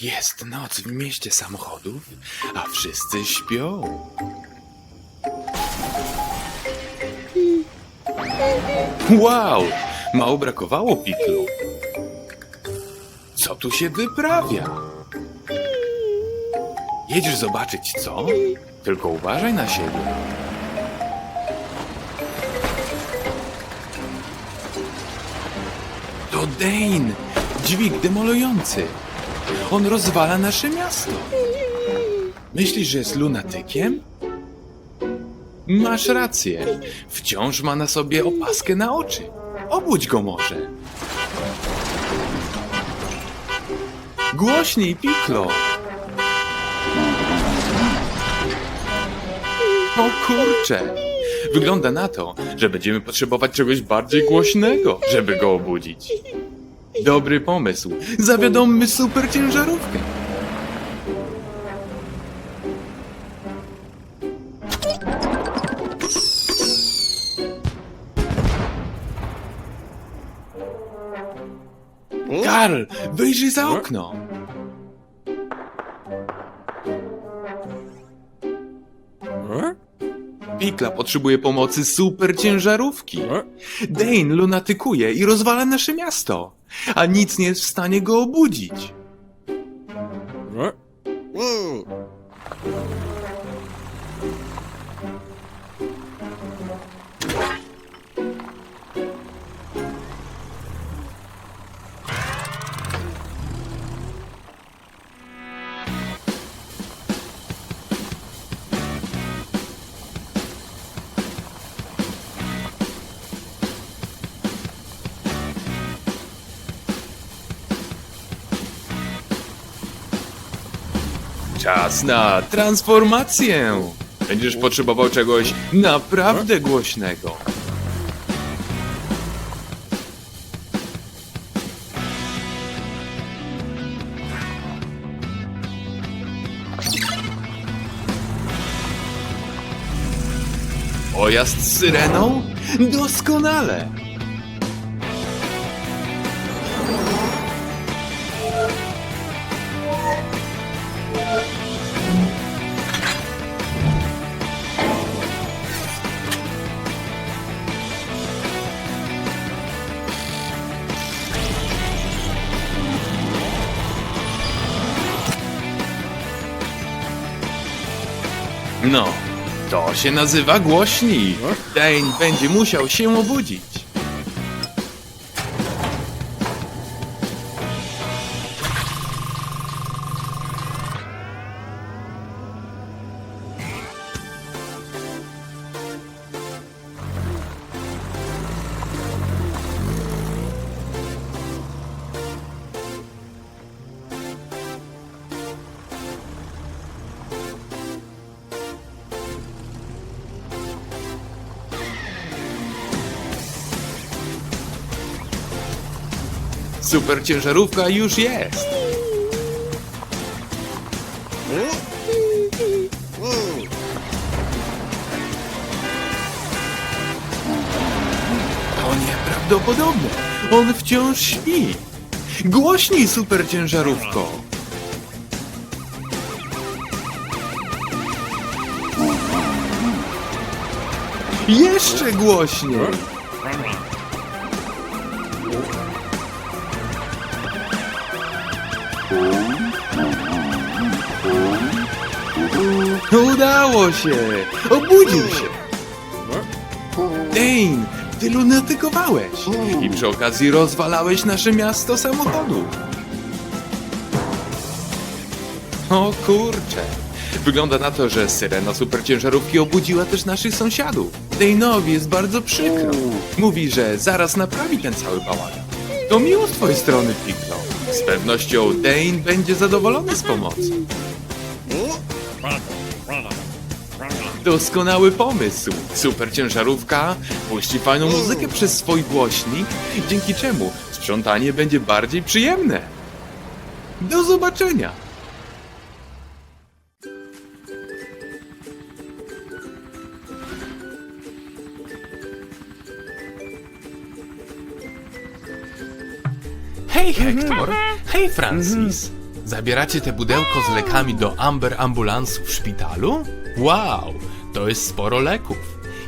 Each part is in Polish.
Jest noc w mieście samochodów, a wszyscy śpią. Wow! Mało brakowało piklu. Co tu się wyprawia? Jedziesz zobaczyć co? Tylko uważaj na siebie. To Dane! Dźwig demolujący! On rozwala nasze miasto! Myślisz, że jest lunatykiem? Masz rację. Wciąż ma na sobie opaskę na oczy. Obudź go może. Głośniej, Piklo! O kurcze! Wygląda na to, że będziemy potrzebować czegoś bardziej głośnego, żeby go obudzić. Dobry pomysł. Zawiadommy super ciężarówkę. Karl, wyjrzyj za okno. Pikla potrzebuje pomocy super ciężarówki. Dane lunatykuje i rozwala nasze miasto, a nic nie jest w stanie go obudzić. Czas na transformację. Będziesz potrzebował czegoś naprawdę głośnego. Pojazd z syreną? Doskonale! No, to się nazywa głośnik. Dane będzie musiał się obudzić. Super ciężarówka już jest. To nieprawdopodobne. On wciąż śpi. Głośniej, super ciężarówko. Jeszcze głośniej. Udało się! Obudził się! Dane, ty lunatykowałeś i przy okazji rozwalałeś nasze miasto samochodu. O kurcze! Wygląda na to, że syrena superciężarówki obudziła też naszych sąsiadów. Dane'owi jest bardzo przykro. Mówi, że zaraz naprawi ten cały bałagan. To miło z twojej strony, Piklo. Z pewnością Dane będzie zadowolony z pomocy. Doskonały pomysł. Super ciężarówka puści fajną muzykę przez swój głośnik, dzięki czemu sprzątanie będzie bardziej przyjemne. Do zobaczenia. Hej Hector, hej Francis. Zabieracie te pudełko z lekami do Amber Ambulansu w szpitalu? Wow, to jest sporo leków.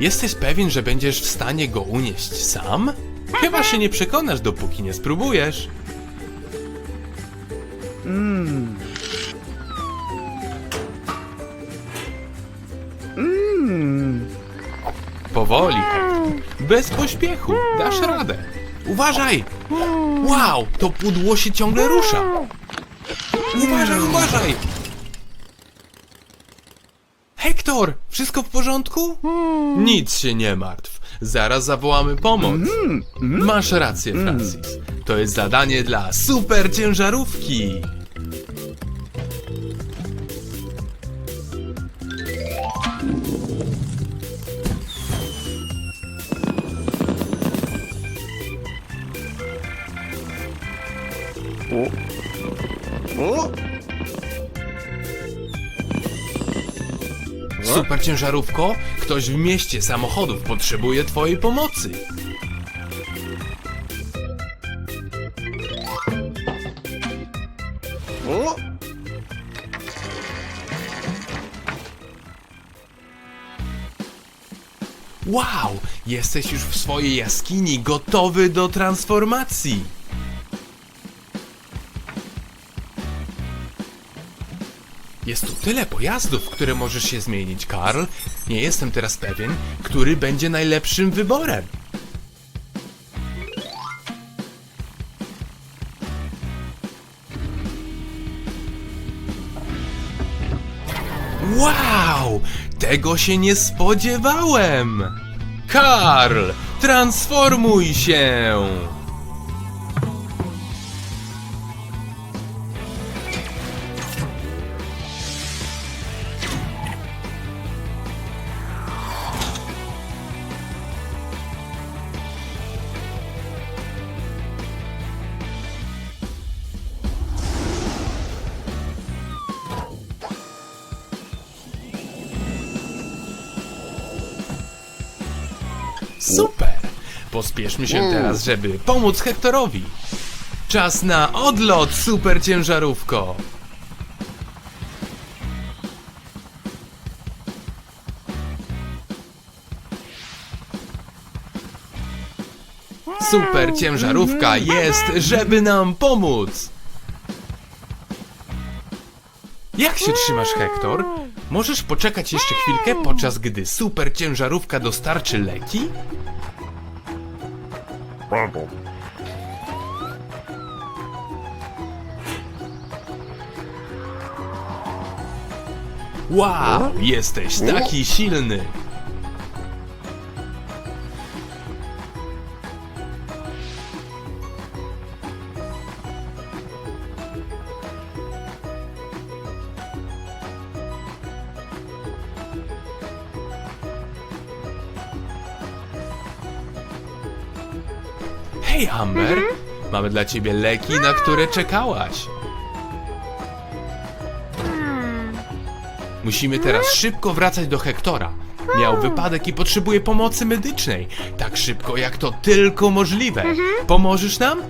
Jesteś pewien, że będziesz w stanie go unieść sam? Chyba się nie przekonasz, dopóki nie spróbujesz. Powoli, Hektor. Bez pośpiechu. Dasz radę. Uważaj! Wow, to pudło się ciągle rusza. Uważaj, uważaj! Hektor, wszystko w porządku? Nic się nie martw. Zaraz zawołamy pomoc. Masz rację, Francis. To jest zadanie dla super ciężarówki. Super ciężarówko, ktoś w mieście samochodów potrzebuje twojej pomocy. Wow, jesteś już w swojej jaskini, gotowy do transformacji. Jest tu tyle pojazdów, w które możesz się zmienić, Karl. Nie jestem teraz pewien, który będzie najlepszym wyborem. Wow! Tego się nie spodziewałem! Karl, transformuj się! Pospieszmy się teraz, żeby pomóc Hektorowi. Czas na odlot, super ciężarówko! Super ciężarówka jest, żeby nam pomóc! Jak się trzymasz, Hektor? Możesz poczekać jeszcze chwilkę, podczas gdy super ciężarówka dostarczy leki? Wow, jesteś taki silny! Hej, Amber! Mamy dla ciebie leki, na które czekałaś. Musimy teraz szybko wracać do Hektora. Miał wypadek i potrzebuje pomocy medycznej. Tak szybko, jak to tylko możliwe. Pomożesz nam?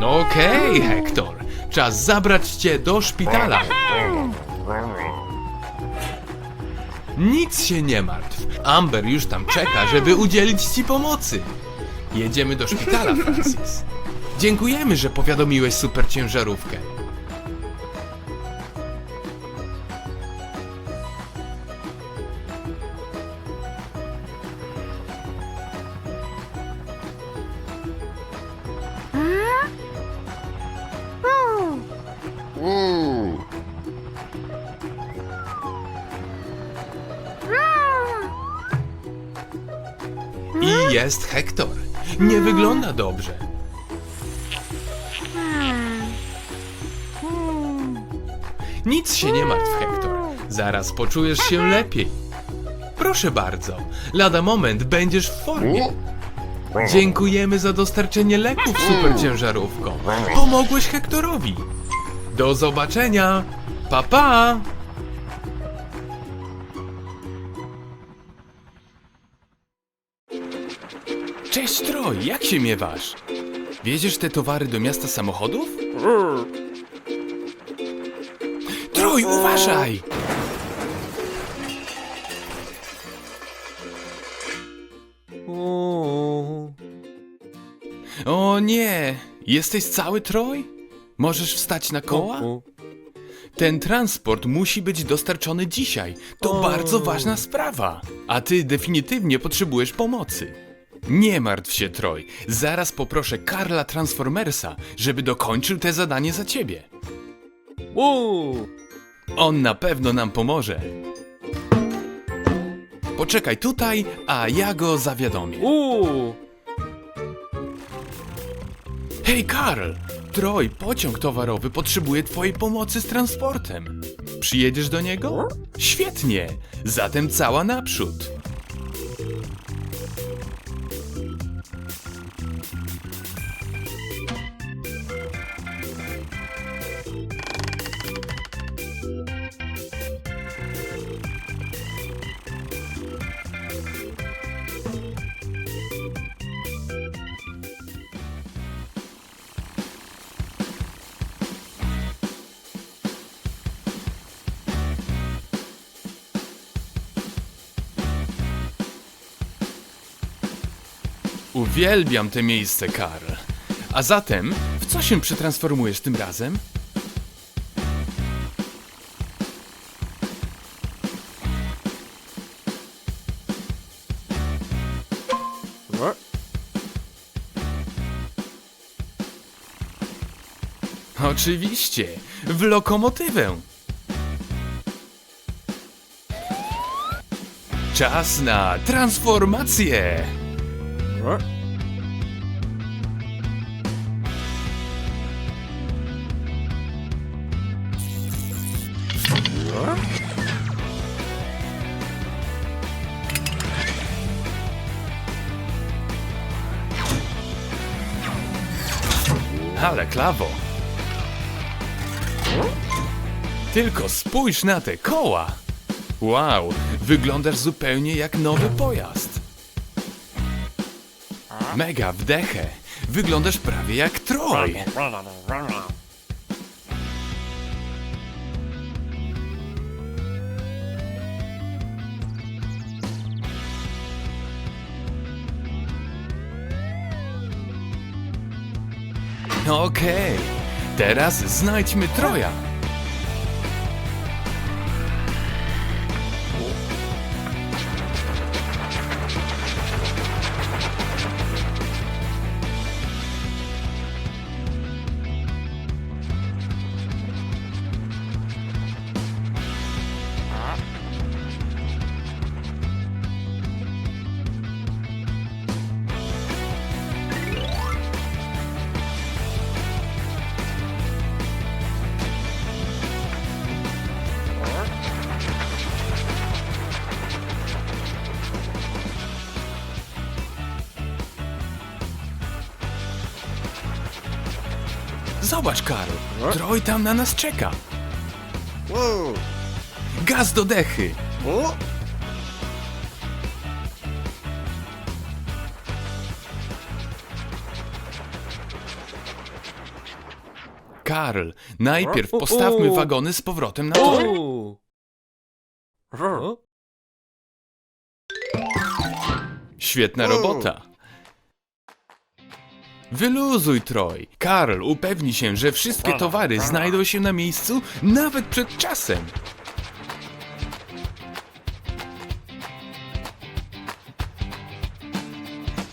Okej, Hektor. Czas zabrać cię do szpitala. Nic się nie martw. Amber już tam czeka, żeby udzielić ci pomocy. Jedziemy do szpitala, Francis. Dziękujemy, że powiadomiłeś super I jest Hektor. Nie wygląda dobrze. Nic się nie martw, Hektor. Zaraz poczujesz się lepiej. Proszę bardzo, lada moment będziesz w formie. Dziękujemy za dostarczenie leków, super ciężarówko. Pomogłeś Hektorowi. Do zobaczenia. Pa pa. Się miewasz? Wieziesz te towary do miasta samochodów? Troj, uważaj! O, nie! Jesteś cały Troj? Możesz wstać na koła? Ten transport musi być dostarczony dzisiaj. To bardzo ważna sprawa. A ty definitywnie potrzebujesz pomocy. Nie martw się, Troj. Zaraz poproszę Karla Transformersa, żeby dokończył te zadanie za ciebie. O, On na pewno nam pomoże. Poczekaj tutaj, a ja go zawiadomię. o. Hej, Karl! Troj, pociąg towarowy potrzebuje twojej pomocy z transportem. Przyjedziesz do niego? Świetnie! Zatem cała naprzód. Uwielbiam te miejsce, Karl. A zatem, w co się przetransformujesz tym razem? Oczywiście, w lokomotywę. Czas na transformację. Ale klawo. Tylko spójrz na te koła. Wow, wyglądasz zupełnie jak nowy pojazd. Mega wdechę. Wyglądasz prawie jak Troj. Okej, teraz znajdźmy Troja. Zobacz, Karl, Troj tam na nas czeka. Gaz do dechy. Karl, najpierw postawmy wagony z powrotem na tor. Świetna robota. Wyluzuj, Troj. Karl upewni się, że wszystkie towary znajdą się na miejscu nawet przed czasem.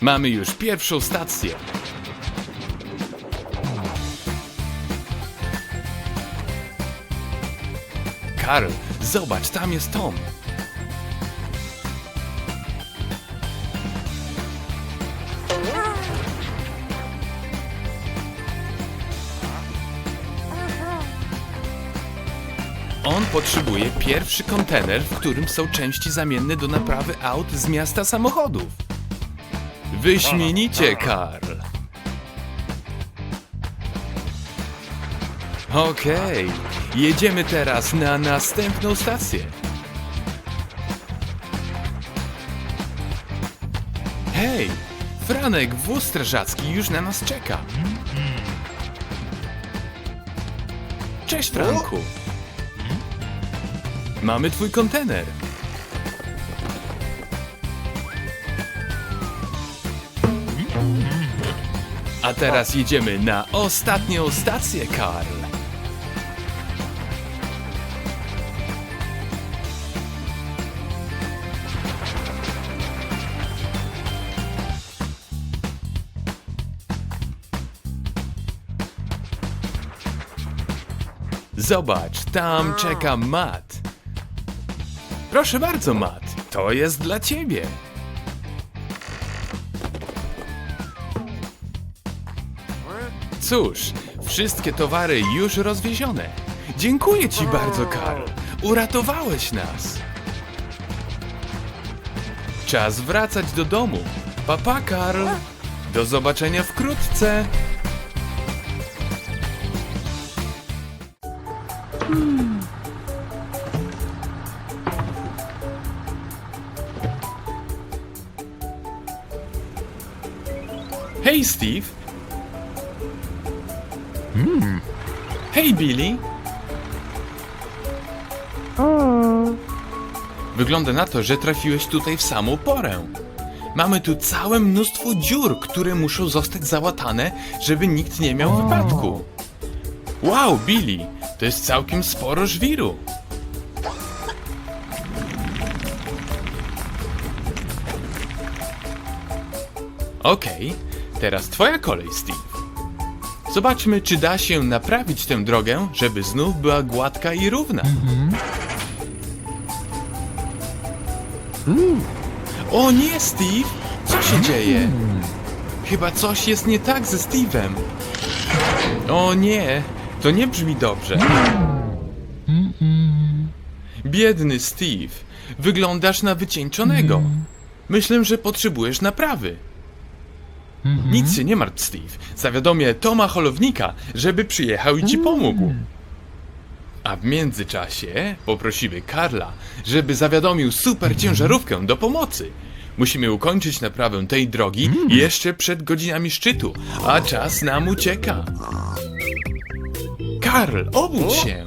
Mamy już pierwszą stację. Karl, zobacz, tam jest Tom. Potrzebuje pierwszy kontener, w którym są części zamienne do naprawy aut z miasta samochodów. Wyśmienicie, Karl. Okej, jedziemy teraz na następną stację. Hej, Franek, wóz strażacki już na nas czeka. Cześć, Franku. Mamy twój kontener. A teraz jedziemy na ostatnią stację, Karl. Zobacz, tam czeka Matt. Proszę bardzo, Matt, to jest dla ciebie. Cóż, wszystkie towary już rozwiezione. Dziękuję ci bardzo, Karl. Uratowałeś nas. Czas wracać do domu. Papa, Karl. Do zobaczenia wkrótce. Hej, Steve. Hej, Billy. Wygląda na to, że trafiłeś tutaj w samą porę. Mamy tu całe mnóstwo dziur, które muszą zostać załatane, żeby nikt nie miał wypadku. Wow, Billy, to jest całkiem sporo żwiru. Okej, teraz twoja kolej, Steve. Zobaczmy, czy da się naprawić tę drogę, żeby znów była gładka i równa. O nie, Steve! Co się dzieje? Chyba coś jest nie tak ze Steve'em. O nie, to nie brzmi dobrze. Biedny Steve, wyglądasz na wycieńczonego. Myślę, że potrzebujesz naprawy. Nic się nie martw, Steve. Zawiadomię Toma Holownika, żeby przyjechał i ci pomógł. A w międzyczasie poprosimy Karla, żeby zawiadomił super ciężarówkę do pomocy. Musimy ukończyć naprawę tej drogi jeszcze przed godzinami szczytu, a czas nam ucieka. Karl, obudź się!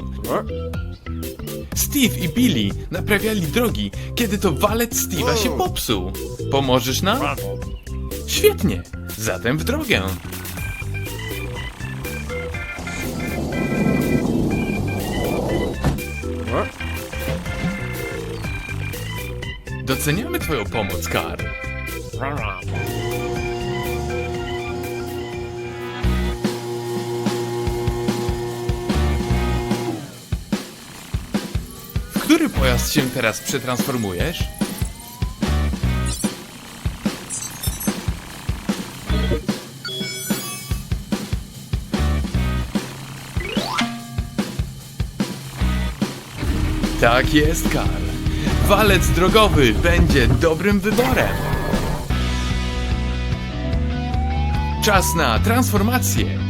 Steve i Billy naprawiali drogi, kiedy to walec Steve'a się popsuł. Pomożesz nam? Świetnie, zatem w drogę. Doceniamy Twoją pomoc, Karl. W który pojazd się teraz przetransformujesz? Tak jest, Karl. Walec drogowy będzie dobrym wyborem. Czas na transformację.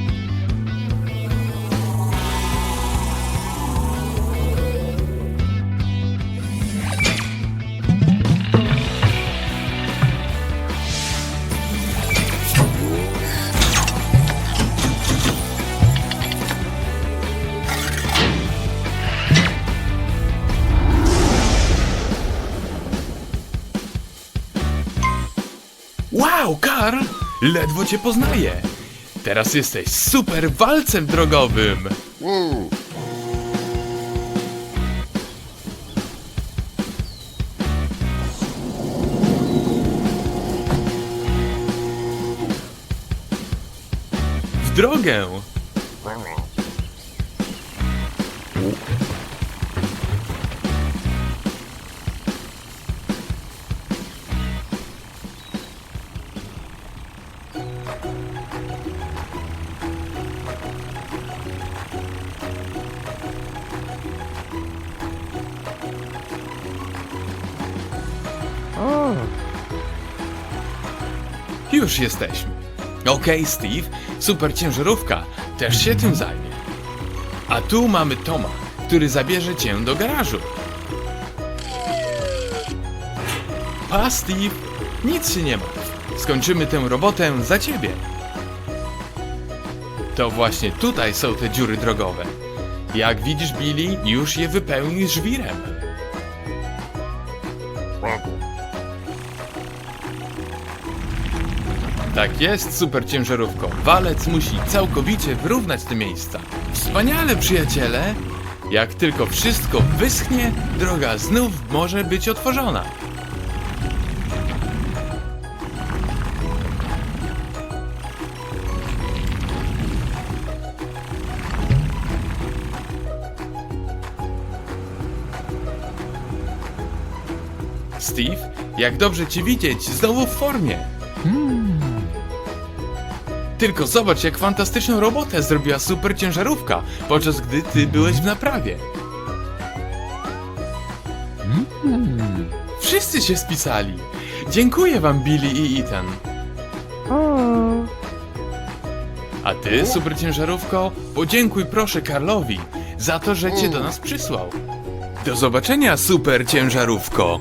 Wow, Karl! Ledwo cię poznaję. Teraz jesteś super walcem drogowym. W drogę! Już jesteśmy. Okej, Steve, super ciężarówka też się tym zajmie. A tu mamy Toma, który zabierze cię do garażu. Pa, Steve, nic się nie martw. Skończymy tę robotę za ciebie. To właśnie tutaj są te dziury drogowe. Jak widzisz, Billy, już je wypełnisz żwirem. Tak jest, super ciężarówko. Walec musi całkowicie wyrównać te miejsca. Wspaniale, przyjaciele! Jak tylko wszystko wyschnie, droga znów może być otworzona. Steve, jak dobrze cię widzieć, znowu w formie. Tylko zobacz, jak fantastyczną robotę zrobiła super ciężarówka, podczas gdy ty byłeś w naprawie. Wszyscy się spisali. Dziękuję wam, Billy i Ethan. A ty, super ciężarówko, podziękuj proszę Karlowi za to, że cię do nas przysłał. Do zobaczenia, super ciężarówko.